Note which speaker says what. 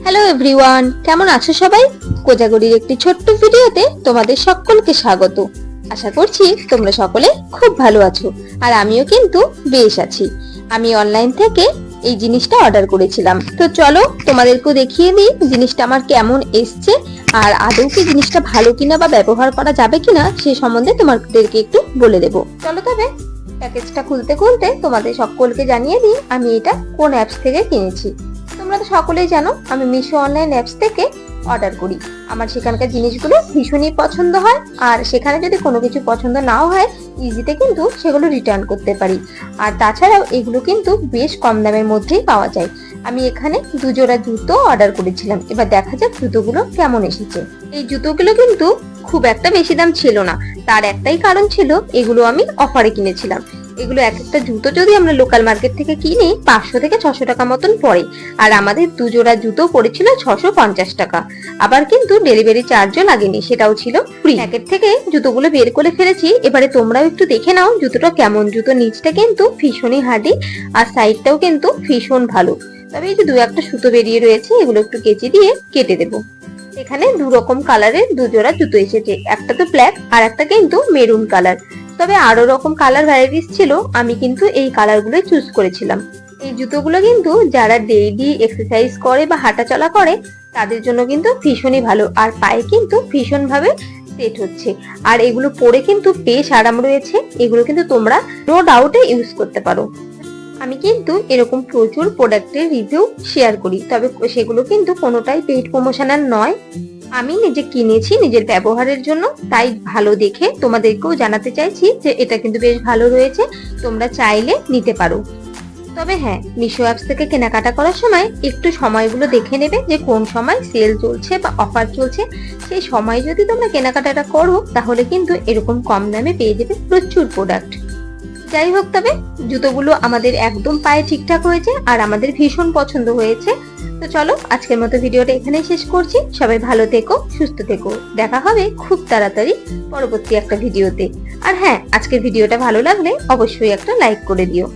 Speaker 1: Hello everyone কেমন আছো সবাই? কোজাগরির একটি ছোট্ট ভিডিওতে তোমাদের সকলকে স্বাগত। আশা করছি তোমরা সকলে খুব ভালো আছো, আর আমিও কিন্তু বেশ আছি। আমি অনলাইন থেকে এই জিনিসটা অর্ডার করেছিলাম। তো চলো তোমাদেরকেও দেখিয়ে দিই জিনিসটা আমার কেমন এসছে, আর আদৌ কি জিনিসটা ভালো কিনা বা ব্যবহার করা যাবে কিনা সে সম্বন্ধে তোমাদেরকে একটু বলে দেবো। চলো তবে প্যাকেজটা খুলতে খুলতে তোমাদের সকলকে জানিয়ে দিই আমি এটা কোন অ্যাপস থেকে কিনেছি। তোমরা তো সকলেই জানো, আমি মিশো অনলাইন অ্যাপস থেকে অর্ডার করি। আমার সেখানকার জিনিসগুলো ভীষণই পছন্দ হয়, আর সেখানে যদি কোনো কিছু পছন্দ নাও হয় ইজিতে কিন্তু সেগুলো রিটার্ন করতে পারি। আর তাছাড়াও এগুলো কিন্তু বেশ কম দামের মধ্যেই পাওয়া যায়। আমি এখানে দুজোড়া জুতো অর্ডার করেছিলাম। এবার দেখা যাক জুতোগুলো কেমন এসেছে। এই জুতোগুলো কিন্তু খুব একটা বেশি দাম ছিল না। তার একটাই কারণ ছিল, এগুলো আমি অফারে কিনেছিলাম। এগুলো এক একটা জুতো যদি আমরা লোকাল মার্কেট থেকে কিনি, পাঁচশো থেকে ছশো টাকা মতন পড়ে। আর আমাদের দুজোড়া জুতো পড়েছিল ছশো পঞ্চাশ টাকা। আবার কিন্তু ডেলিভারি চার্জও লাগেনি, সেটাও ছিল ফ্রি প্যাকেট থেকে জুতোগুলো বের করে ফেলেছি, এবারে তোমরাও একটু দেখে নাও জুতোটা কেমন। জুতো নিচটা কিন্তু ভীষণই হার্ডি আর সাইডটাও কিন্তু ভীষণ ভালো। তবে এই যে দু একটা সুতো বেরিয়ে রয়েছে, এগুলো একটু কেচি দিয়ে কেটে দেবো। এখানে দু রকম কালারের দুজোড়া জুতো এসেছে, একটা তো ব্ল্যাক আর একটা কিন্তু মেরুন কালার তবে আরও রকম কালার ভ্যারাইটিস ছিল, আমি কিন্তু এই কালারগুলো চুজ করেছিলাম। এই জুতোগুলো কিন্তু যারা ডেইলি এক্সারসাইজ করে বা হাঁটা চলা করে, তাদের জন্য কিন্তু ভীষণই ভালো। আর পায়ে কিন্তু ভীষণ ভাবে সেট হচ্ছে। আর এগুলো পরে কিন্তু বেশ আরাম রয়েছে। এগুলো কিন্তু তোমরা নো ডাউটে ইউজ করতে পারো। আমি কিন্তু এরকম প্রচুর প্রোডাক্টের রিভিউ শেয়ার করি। তবে সেগুলো কিন্তু কোনোটাই পেইড প্রমোশনাল নয়। আমি নিজে কিনেছি নিজের ব্যবহারের জন্য, তাই ভালো দেখে তোমাদেরকেও জানাতে চাইছি যে এটা কিন্তু বেশ ভালো রয়েছে, তোমরা চাইলে নিতে পারো। তবে হ্যাঁ মিশো অ্যাপস থেকে কেনাকাটা করার সময় একটু সময়গুলো দেখে নেবে যে কোন সময় সেল চলছে বা অফার চলছে। সেই সময় যদি তোমরা কেনাকাটাটা করো, তাহলে কিন্তু এরকম কম দামে পেয়ে যাবে প্রচুর প্রোডাক্ট যাই হোক তবে, জুতোগুলো আমাদের একদম পায়ে ঠিকঠাক হয়েছে আর আমাদের ভীষণ পছন্দ হয়েছে। তো চলো, আজকের মতো ভিডিওটা এখানেই শেষ করছি। সবাই ভালো থেকো, সুস্থ থেকো। দেখা হবে খুব তাড়াতাড়ি পরবর্তী একটা ভিডিওতে। আর হ্যাঁ আজকের ভিডিওটা ভালো লাগলে অবশ্যই একটা লাইক করে দিও।